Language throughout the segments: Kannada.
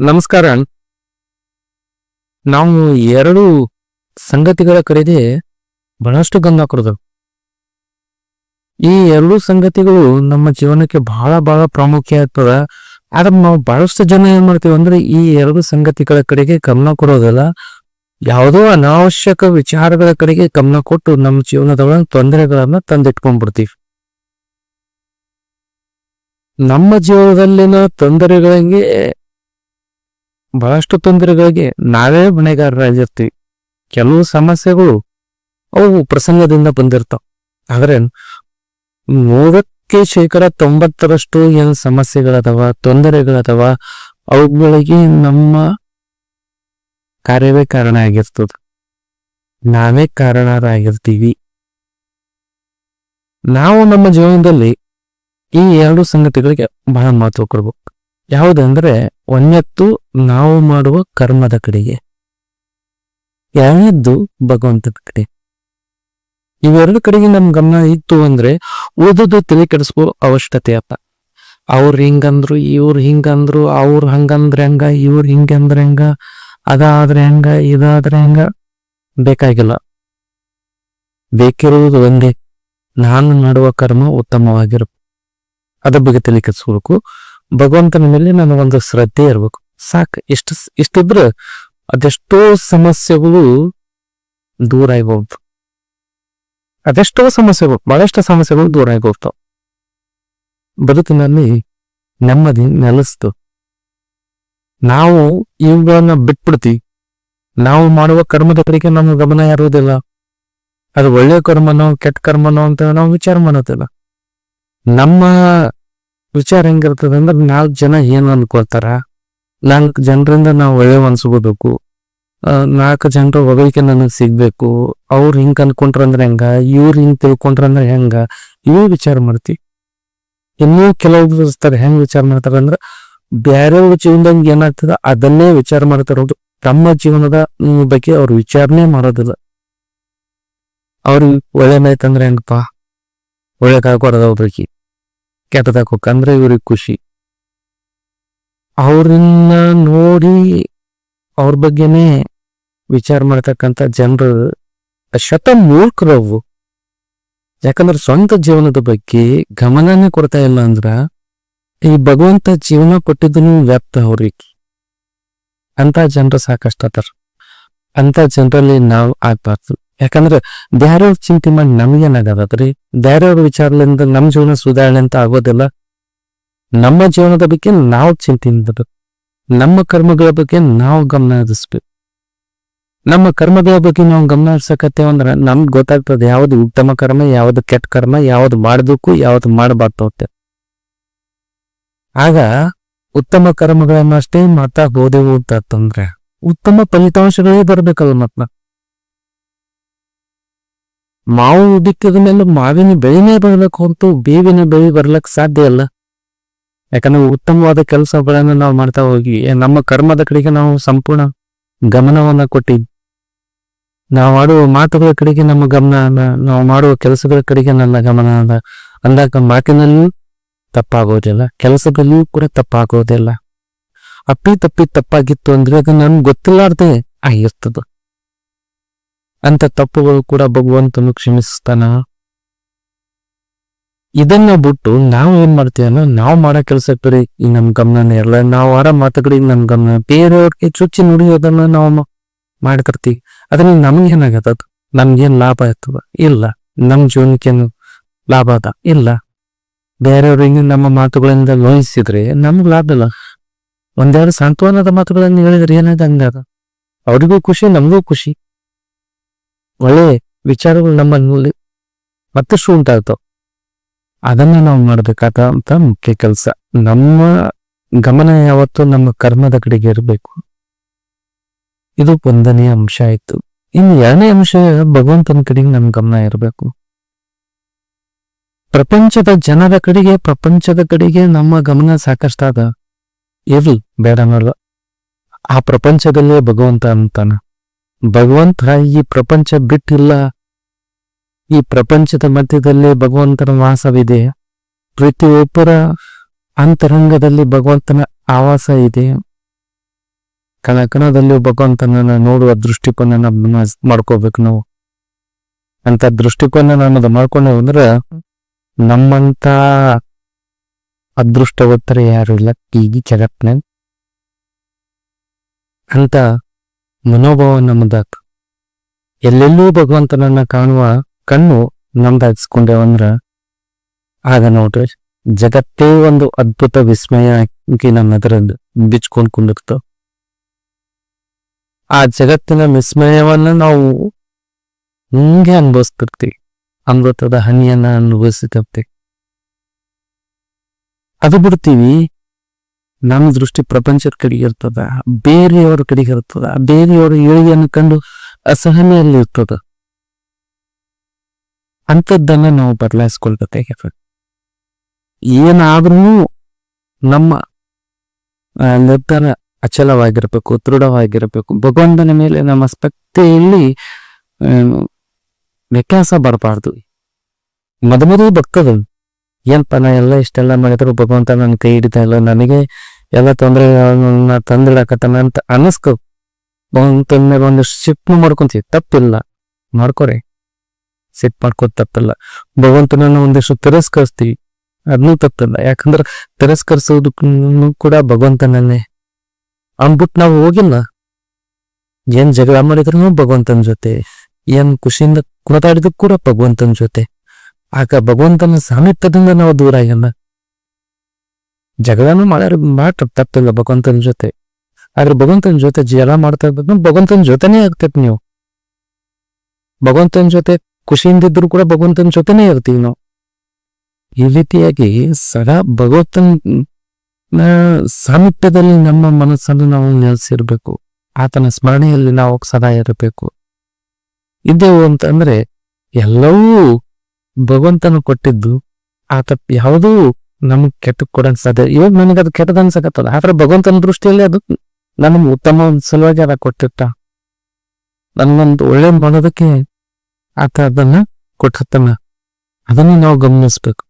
ನಮಸ್ಕಾರ. ನಾವು ಎರಡು ಸಂಗತಿಗಳ ಕಡೆಗೆ ಬಹಳಷ್ಟು ಗಮನ ಕೊಡೋದು. ಈ ಎರಡು ಸಂಗತಿಗಳು ನಮ್ಮ ಜೀವನಕ್ಕೆ ಬಹಳ ಬಹಳ ಪ್ರಾಮುಖ್ಯ ಆಗ್ತದ. ಆದ್ರೆ ನಾವು ಬಹಳಷ್ಟು ಜನ ಏನ್ ಮಾಡ್ತೀವಿ ಅಂದ್ರೆ ಈ ಎರಡು ಸಂಗತಿಗಳ ಕಡೆಗೆ ಗಮನ ಕೊಡೋದಿಲ್ಲ. ಯಾವುದೋ ಅನಾವಶ್ಯಕ ವಿಚಾರಗಳ ಕಡೆಗೆ ಗಮನ ಕೊಟ್ಟು ನಮ್ಮ ಜೀವನದೊಳಗೆ ತೊಂದರೆಗಳನ್ನ ತಂದಿಟ್ಕೊಂಡ್ಬಿಡ್ತೀವಿ. ನಮ್ಮ ಜೀವನದಲ್ಲಿನ ತೊಂದರೆಗಳಿಗೆ ಬಹಳಷ್ಟು ತೊಂದರೆಗಳಿಗೆ ನಾವೇ ಹೊಣೆಗಾರರಾಗಿರ್ತೀವಿ ಕೆಲವು ಸಮಸ್ಯೆಗಳು ಅವು ಪ್ರಸಂಗದಿಂದ ಬಂದಿರ್ತಾವ. ಆದ್ರೆ ನೂರಕ್ಕೆ ಶೇಕಡ ತೊಂಬತ್ತರಷ್ಟು ಏನು ಸಮಸ್ಯೆಗಳದವ, ತೊಂದರೆಗಳದವ, ಅವುಗಳಿಗೆ ನಮ್ಮ ಕಾರ್ಯವೇ ಕಾರಣ ಆಗಿರ್ತದ. ನಾವೇ ಕಾರಣರಾಗಿರ್ತೀವಿ. ನಾವು ನಮ್ಮ ಜೀವನದಲ್ಲಿ ಈ ಎರಡು ಸಂಗತಿಗಳಿಗೆ ಬಹಳ ಮಹತ್ವ ಕೊಡ್ಬೇಕು. ಯಾವುದಂದ್ರೆ ಒಂದತ್ತು ನಾವು ಮಾಡುವ ಕರ್ಮದ ಕಡೆಗೆ. ಎರಡನೇದ್ದು ಭಗವಂತನ ಕಡೆ. ಇವೆರಡು ಕಡೆಗೆ ನಮ್ ಗಮನ ಇತ್ತು ಅಂದ್ರೆ ಓದೋದು ತಲೆ ಕೆಡಿಸ್ಕೋ ಅವಶ್ಯಕತೆ ಅಪ್ಪ. ಅವ್ರು ಹಿಂಗಂದ್ರು, ಇವ್ರು ಹಿಂಗಂದ್ರು, ಅವ್ರು ಹಂಗಂದ್ರೆ ಹಂಗ, ಇವ್ರು ಹಿಂಗಂದ್ರೆ ಹಂಗ, ಅದಾದ್ರೆ ಹಂಗ, ಇದಾದ್ರೆ ಹಂಗ, ಬೇಕಾಗಿಲ್ಲ. ಬೇಕಿರುವುದು ಒಂದೇ ನಾನು ಮಾಡುವ ಕರ್ಮ ಉತ್ತಮವಾಗಿರಬೇಕು ಅದ ಬಗ್ಗೆ ತಲೆ ಕೆಡಿಸ್ಕೋಬೇಕು. ಭಗವಂತನ ಮೇಲೆ ನನಗೊಂದು ಶ್ರದ್ಧೆ ಇರಬೇಕು. ಸಾಕು ಇಷ್ಟು ಇಷ್ಟಿದ್ರೆ ಅದೆಷ್ಟೋ ಸಮಸ್ಯೆಗಳು ದೂರ ಆಗಿ ಹೋಗ್ತು ಅದೆಷ್ಟೋ ಸಮಸ್ಯೆಗಳು, ಬಹಳಷ್ಟು ಸಮಸ್ಯೆಗಳು ದೂರ ಆಗೋಗ್ತಾವ. ಬದುಕಿನಲ್ಲಿ ನೆಮ್ಮದಿ ನೆಲೆಸ್ತು. ನಾವು ಇವುಗಳನ್ನ ಬಿಟ್ಬಿಡ್ತಿ. ನಾವು ಮಾಡುವ ಕರ್ಮದ ಕಡೆಗೆ ನಮ್ಮ ಗಮನ ಇರುವುದಿಲ್ಲ ಅದು ಒಳ್ಳೆ ಕರ್ಮನೋ ಕೆಟ್ಟ ಕರ್ಮನೋ ಅಂತ ನಾವು ವಿಚಾರ ಮಾಡೋದಿಲ್ಲ. ನಮ್ಮ ವಿಚಾರ ಹೆಂಗಿರ್ತದೆ ಅಂದ್ರೆ ನಾಲ್ಕು ಜನ ಏನು ಅನ್ಕೊಳ್ತಾರ? ನಾಲ್ಕು ಜನರಿಂದ ನಾವು ಒಳ್ಳೆ ಅನ್ಸ್ಕೋಬೇಕು ನಾಲ್ಕು ಜನರ ಹೊಗಳಿಕೆ ನನಗೆ ಸಿಗ್ಬೇಕು. ಅವ್ರು ಹಿಂಗ್ ಅನ್ಕೊಂಡ್ರಂದ್ರೆ ಹೆಂಗ? ಇವ್ರು ಹಿಂಗ್ ತಿಳ್ಕೊಂಡ್ರಂದ್ರೆ ಹೆಂಗ? ಇವೇ ವಿಚಾರ ಮಾಡ್ತಿ? ಇನ್ನೂ ಕೆಲವೊಬ್ರು ಇರ್ತಾರೆ, ಹೆಂಗ್ ವಿಚಾರ ಮಾಡ್ತಾರೆ ಅಂದ್ರೆ ಬೇರೆಯವ್ರ ಜೀವನದಾಗ ಏನಾಗ್ತದ ಅದನ್ನೇ ವಿಚಾರ ಮಾಡ್ತಾರೋದು ತಮ್ಮ ಜೀವನದ ಬಗ್ಗೆ ಅವ್ರು ವಿಚಾರಣೆ ಮಾಡೋದಿಲ್ಲ. ಅವ್ರಿಗೆ ಒಳ್ಳೇದಾಯ್ತಂದ್ರೆ ಹೆಂಗಪ್ಪ? ಒಳ್ಳೇದಾಗೋರದ ಒಬ್ರಿಗೆ ಕೆಟ್ಟದಾಗ ಅಂದ್ರೆ ಇವ್ರಿಗೆ ಖುಷಿ. ಅವ್ರನ್ನ ನೋಡಿ ಅವ್ರ ಬಗ್ಗೆನೇ ವಿಚಾರ ಮಾಡ್ತಕ್ಕಂಥ ಜನರು ಶತ ಮೂರ್ಖರವು ಯಾಕಂದ್ರೆ ಸ್ವಂತ ಜೀವನದ ಬಗ್ಗೆ ಗಮನನೇ ಕೊಡ್ತಾ ಇಲ್ಲ ಅಂದ್ರ ಈ ಭಗವಂತ ಜೀವನ ಕೊಟ್ಟಿದ್ದನು ವ್ಯಾಪ್ತ ಅವ್ರಿಗೆ. ಅಂತ ಜನರು ಸಾಕಷ್ಟು ಅದಾರ. ಅಂತ ಜನರಲ್ಲಿ ನಾವು ಆಗ್ಬಾರ್ದು. ಯಾಕಂದ್ರೆ ಬೇರೆಯವ್ರ ಚಿಂತೆ ಮಾಡಿ ನಮ್ಗೇನಾಗದ್ರಿ ಬೇರೆಯವ್ರ ವಿಚಾರದಿಂದ ನಮ್ ಜೀವನ ಸುಧಾರಣೆ ಅಂತ ಆಗೋದಿಲ್ಲ. ನಮ್ಮ ಜೀವನದ ಬಗ್ಗೆ ನಾವು ಚಿಂತೆ ನಮ್ಮ ಕರ್ಮಗಳ ಬಗ್ಗೆ ನಾವು ಗಮನ ಹರಿಸ್ಬೇಕು. ನಮ್ಮ ಕರ್ಮಗಳ ಬಗ್ಗೆ ನಾವು ಗಮನ ಹರಿಸಕತ್ತೇವ ಅಂದ್ರೆ ನಮ್ಗೆ ಗೊತ್ತಾಗ್ತದೆ ಯಾವ್ದು ಉತ್ತಮ ಕರ್ಮ, ಯಾವ್ದು ಕೆಟ್ಟ ಕರ್ಮ, ಯಾವ್ದು ಮಾಡ್ಬೇಕು, ಯಾವ್ದು ಮಾಡಬಾರ್ದು ಅಂತ. ಆಗ ಉತ್ತಮ ಕರ್ಮಗಳನ್ನ ಅಷ್ಟೇ ಮಾಡ್ತಾ ಹೋದೆವು ಅಂತಂದ್ರೆ ಉತ್ತಮ ಫಲಿತಾಂಶಗಳೇ ಬರ್ಬೇಕಲ್ಲ ಮತ್ತ ಮಾವು ಉದಿಕ್ಕದ ಮೇಲೆ ಮಾವಿನ ಬೆಳೆನೇ ಬರಬೇಕು ಅಂತೂ ಬೇವಿನ ಬೆಳೆ ಬರ್ಲಕ್ ಸಾಧ್ಯ ಇಲ್ಲ. ಯಾಕಂದ್ರೆ ಉತ್ತಮವಾದ ಕೆಲಸಗಳನ್ನು ನಾವು ಮಾಡ್ತಾ ಹೋಗಿ ನಮ್ಮ ಕರ್ಮದ ಕಡೆಗೆ ನಾವು ಸಂಪೂರ್ಣ ಗಮನವನ್ನ ಕೊಟ್ಟಿದ್ವಿ. ನಾವು ಮಾಡುವ ಮಾತುಗಳ ಕಡೆಗೆ ನಮ್ಮ ಗಮನ, ನಾವು ಮಾಡುವ ಕೆಲಸಗಳ ಕಡೆಗೆ ನನ್ನ ಗಮನ ಅದ. ಅಂದಾಗ ಮಾತಿನಲ್ಲಿಯೂ ತಪ್ಪಾಗೋದಿಲ್ಲ, ಕೆಲಸದಲ್ಲಿಯೂ ಕೂಡ ತಪ್ಪಾಗೋದಿಲ್ಲ. ಅಪ್ಪಿ ತಪ್ಪಿ ತಪ್ಪಾಗಿತ್ತು ಅಂದ್ರೆ ಅದು ನನ್ಗೆ ಗೊತ್ತಿಲ್ಲಾರ್ದೆ ಆಗಿರ್ತದ. ಅಂತ ತಪ್ಪುಗಳು ಕೂಡ ಭಗವಂತನು ಕ್ಷಮಿಸ್ತಾನ? ಇದನ್ನ ಬಿಟ್ಟು ನಾವು ಏನ್ ಮಾಡ್ತೀವಿ ಅಂದ್ರೆ ನಾವು ಮಾಡೋ ಕೆಲಸಕ್ಕೆ ಬರೀ ಈ ನಮ್ ಗಮನನೇ ಇರಲ್ಲ ನಾವು ಆಡೋ ಮಾತುಗಳಿಗೆ ನಮ್ ಗಮನ, ಬೇರೆಯವ್ರಿಗೆ ಚುಚ್ಚಿ ನುಡಿಯೋದನ್ನ ನಾವು ಮಾಡ್ಕರ್ತೀವಿ. ಅದನ್ನ ನಮ್ಗೆ ಏನಾಗತ್ತ ನಮ್ಗೇನ್ ಲಾಭ ಆಯ್ತದ ಇಲ್ಲ. ನಮ್ ಜೀವನಕ್ಕೇನು ಲಾಭ ಅದ? ಇಲ್ಲ. ಬೇರೆಯವ್ರಿಗೆ ನಮ್ಮ ಮಾತುಗಳಿಂದ ಲೋಹಿಸಿದ್ರೆ ನಮ್ಗೆ ಲಾಭ ಇಲ್ಲ. ಒಂದೆರಡು ಸಾಂತ್ವನದ ಮಾತುಗಳನ್ನು ಹೇಳಿದ್ರೆ ಏನಾಯ್ತು ಹಂಗಾದ ಅವ್ರಿಗೂ ಖುಷಿ, ನಮಗೂ ಖುಷಿ. ಒಳ್ಳೆ ವಿಚಾರಗಳು ನಮ್ಮಲ್ಲಿ ಮತ್ತಷ್ಟು ಉಂಟಾಗ್ತಾವ. ಅದನ್ನ ನಾವು ಮಾಡ್ಬೇಕಾದಂತ ಮುಖ್ಯ ಕೆಲಸ. ನಮ್ಮ ಗಮನ ಯಾವತ್ತು ನಮ್ಮ ಕರ್ಮದ ಕಡೆಗೆ ಇರಬೇಕು. ಇದು ಒಂದನೇ ಅಂಶ ಆಯ್ತು. ಇನ್ನು ಎರಡನೇ ಅಂಶ, ಭಗವಂತನ ಕಡೆಗೆ ನಮ್ ಗಮನ ಇರಬೇಕು. ಪ್ರಪಂಚದ ಜನರ ಕಡೆಗೆ, ಪ್ರಪಂಚದ ಕಡೆಗೆ ನಮ್ಮ ಗಮನ ಸಾಕಷ್ಟಾದ ಇರ್ಲಿ. ಬೇಡ ಅನ್ನಲ್ಲ ಆ ಪ್ರಪಂಚದಲ್ಲೇ ಭಗವಂತ ಅಂತಾನ. ಭಗವಂತ ಈ ಪ್ರಪಂಚ ಬಿಟ್ಟಿಲ್ಲ. ಈ ಪ್ರಪಂಚದ ಮಧ್ಯದಲ್ಲೇ ಭಗವಂತನ ವಾಸವಿದೆ. ಪ್ರತಿಯೊಬ್ಬರ ಅಂತರಂಗದಲ್ಲಿ ಭಗವಂತನ ಆವಾಸ ಇದೆ. ಕಣಕಣದಲ್ಲಿಯೂ ಭಗವಂತನನ್ನು ನೋಡುವ ದೃಷ್ಟಿಕೋನ ಮಾಡ್ಕೋಬೇಕು ನಾವು. ಅಂತ ದೃಷ್ಟಿಕೋನ ನಾನು ಮಾಡ್ಕೊಂಡೇವು ಅಂದ್ರೆ, ನಮ್ಮಂತ ಅದೃಷ್ಟವತ್ತರ ಯಾರು ಇಲ್ಲ. ಈಗ ಜಗತ್ನಾಗ ಅಂತ ಮನೋಭಾವ ನಮ್ಮದಾಕ ಎಲ್ಲೆಲ್ಲೂ ಭಗವಂತನನ್ನ ಕಾಣುವ ಕಣ್ಣು ನಮ್ದಾಗಿಸ್ಕೊಂಡೇವಂದ್ರ ಆಗ ನೋಡ್ರಿ, ಜಗತ್ತೇ ಒಂದು ಅದ್ಭುತ ವಿಸ್ಮಯ ಆಗಿ ನಮ್ಮ ಎದುರದ್ದು ಬಿಚ್ಕೊಂಡ್ ಕುಂದಿರ್ತಾವ ಆ ಜಗತ್ತಿನ ವಿಸ್ಮಯವನ್ನ ನಾವು ಹಿಂಗೆ ಅನುಭವಿಸ್ತಿರ್ತೀವಿ, ಅಮೃತದ ಹನಿಯನ್ನ ಅನುಭವಿಸ್ತಿರ್ತೀವಿ. ಅದು ಬಿಡ್ತೀವಿ ನಮ್ಮ ದೃಷ್ಟಿ ಪ್ರಪಂಚದ ಕಡೆಗೆ ಇರ್ತದ ಬೇರೆಯವ್ರ ಕಡೆಗೆ ಇರ್ತದ ಬೇರೆಯವರ ಏಳಿಗೆಯನ್ನು ಕಂಡು ಅಸಹನೆಯಲ್ಲಿ ಇರ್ತದ. ಅಂಥದ್ದನ್ನ ನಾವು ಬದಲಾಯಿಸ್ಕೊಳ್ಬೇಕಾಗ್ಯದ ಏನಾದ್ರೂ ನಮ್ಮ ನಿರ್ಧಾರ ಅಚಲವಾಗಿರಬೇಕು ದೃಢವಾಗಿರಬೇಕು. ಭಗವಂತನ ಮೇಲೆ ನಮ್ಮ ಸ್ಪಕ್ತೆಯಲ್ಲಿ ಏನು, ವ್ಯತ್ಯಾಸ ಬರಬಾರ್ದು. ಮದುವೆ ಬರ್ತದ ಏನಪ್ಪ ನಾ ಎಲ್ಲ ಇಷ್ಟೆಲ್ಲ ಮಾಡಿದ್ರು ಭಗವಂತ ನನ್ನ ಕೈ ಹಿಡಿತಾ ಇಲ್ಲ ನನಗೆ ಎಲ್ಲ ತೊಂದರೆಗಳನ್ನ ತಂದಿಡಕತ್ತಾನ ಅಂತ ಅನಸ್ಕೊ. ಭಗವಂತನ ಒಂದು ಶಿಫ್ಟ್ ಮಾಡ್ಕೊಂತೀವಿ. ತಪ್ಪಿಲ್ಲ. ಮಾಡ್ಕೊರಿ. ಸಿಟ್ ಮಾಡ್ಕೋ ತಪ್ಪಿಲ್ಲ. ಭಗವಂತನನ್ನ ಒಂದಿಷ್ಟು ತಿರಸ್ಕರಿಸ್ತೀವಿ. ಅದನ್ನೂ ತಪ್ಪಿಲ್ಲ. ಯಾಕಂದ್ರೆ ತಿರಸ್ಕರಿಸೋದು ಕೂಡ ಭಗವಂತನನ್ನೇ. ಅಂದ್ಬಿಟ್ಟು ನಾವು ಹೋಗಿಲ್ಲ. ಏನ್ ಜಗಳ ಮಾಡಿದ್ರು ಭಗವಂತನ ಜೊತೆ. ಏನ್ ಖುಷಿಯಿಂದ ಕುಣತಾಡಿದ್ರು ಕೂಡ ಭಗವಂತನ ಜೊತೆ. ಆಗ ಭಗವಂತನ ಸಾಮೀಪ್ಯದಿಂದ ನಾವು ದೂರ ಆಗಿಲ್ಲ. ಜಗಳನು ಮಾಡ್ಯಾರ ಮಾಡ್ರ ತಪ್ಪಿಲ್ಲ ಭಗವಂತನ ಜೊತೆ. ಆದ್ರೆ ಭಗವಂತನ ಜೊತೆ ಜಲ ಮಾಡ್ತಾ ಇರ್ಬೇಕು ಭಗವಂತನ ಜೊತೆನೇ ಆಗ್ತೈತಿ ನೀವು. ಭಗವಂತನ ಜೊತೆ ಖುಷಿಯಿಂದ ಇದ್ರು ಕೂಡ ಭಗವಂತನ ಜೊತೆನೇ ಇರ್ತೀವಿ ನಾವು. ಈ ರೀತಿಯಾಗಿ ಸದಾ ಭಗವಂತನ ಸಾಮೀಪ್ಯದಲ್ಲಿ ನಮ್ಮ ಮನಸ್ಸನ್ನು ನಾವು ನೆಲೆಸಿರ್ಬೇಕು. ಆತನ ಸ್ಮರಣೆಯಲ್ಲಿ ನಾವು ಸದಾ ಇರಬೇಕು. ಇದ್ದೇವು ಅಂತಂದ್ರೆ ಎಲ್ಲವೂ ಭಗವಂತನು ಕೊಟ್ಟಿದ್ದು, ಆತ ಯಾವುದೂ ನಮಗ್ ಕೆಟ್ಟ ಕೂಡ ಸಾಧ್ಯ ಇವಾಗ ನನಗೆ ಅದು ಕೆಟ್ಟದ ಅನ್ಸಕತ್ತದ. ಆದ್ರೆ ಭಗವಂತನ ದೃಷ್ಟಿಯಲ್ಲಿ ಅದು ನಮಗೆ ಉತ್ತಮ ಒಂದ್ ಸಲುವಾಗಿ ಅದ ಕೊಟ್ಟಿಟ್ಟ. ನನ್ಗೊಂದು ಒಳ್ಳೆ ಮಾಡೋದಕ್ಕೆ ಆತ ಅದನ್ನ ಕೊಟ್ಟಿರ್ತಾನ. ಅದನ್ನ ನಾವು ಗಮನಿಸ್ಬೇಕು.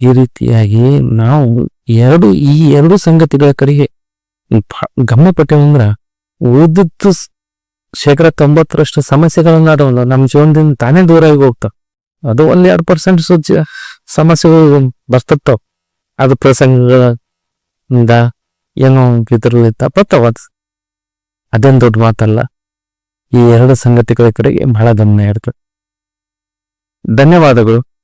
ಈ ರೀತಿಯಾಗಿ ನಾವು ಎರಡು, ಈ ಎರಡು ಸಂಗತಿಗಳ ಕಡೆಗೆ ಗಮನ ಪಟ್ಟೆವಂದ್ರ ಉಳಿದದ್ದು ಶೇಕಡ ತೊಂಬತ್ತರಷ್ಟು ಸಮಸ್ಯೆಗಳನ್ನ ಆಡವಲ್ಲ ನಮ್ಮ ಜೀವನದಿಂದ ತಾನೇ ದೂರ ಆಗಿ ಹೋಗ್ತಾವ. ಅದು ಒಂದ್ ಎರಡು ಪರ್ಸೆಂಟ್ ಸುಜ್ಜ ಸಮಸ್ಯೆಗಳು ಬರ್ತಿರ್ತಾವ ಅದು ಪ್ರಸಂಗಗಳಿಂದ ಏನೋ ಇದ್ರಲ್ಲಿ ಅದು. ಅದೇನ್ ದೊಡ್ಡ ಮಾತಲ್ಲ. ಈ ಎರಡು ಸಂಗತಿಗಳ ಕಡೆಗೆ ಬಹಳ ಗಮನ ಇರ್ತದೆ. ಧನ್ಯವಾದಗಳು.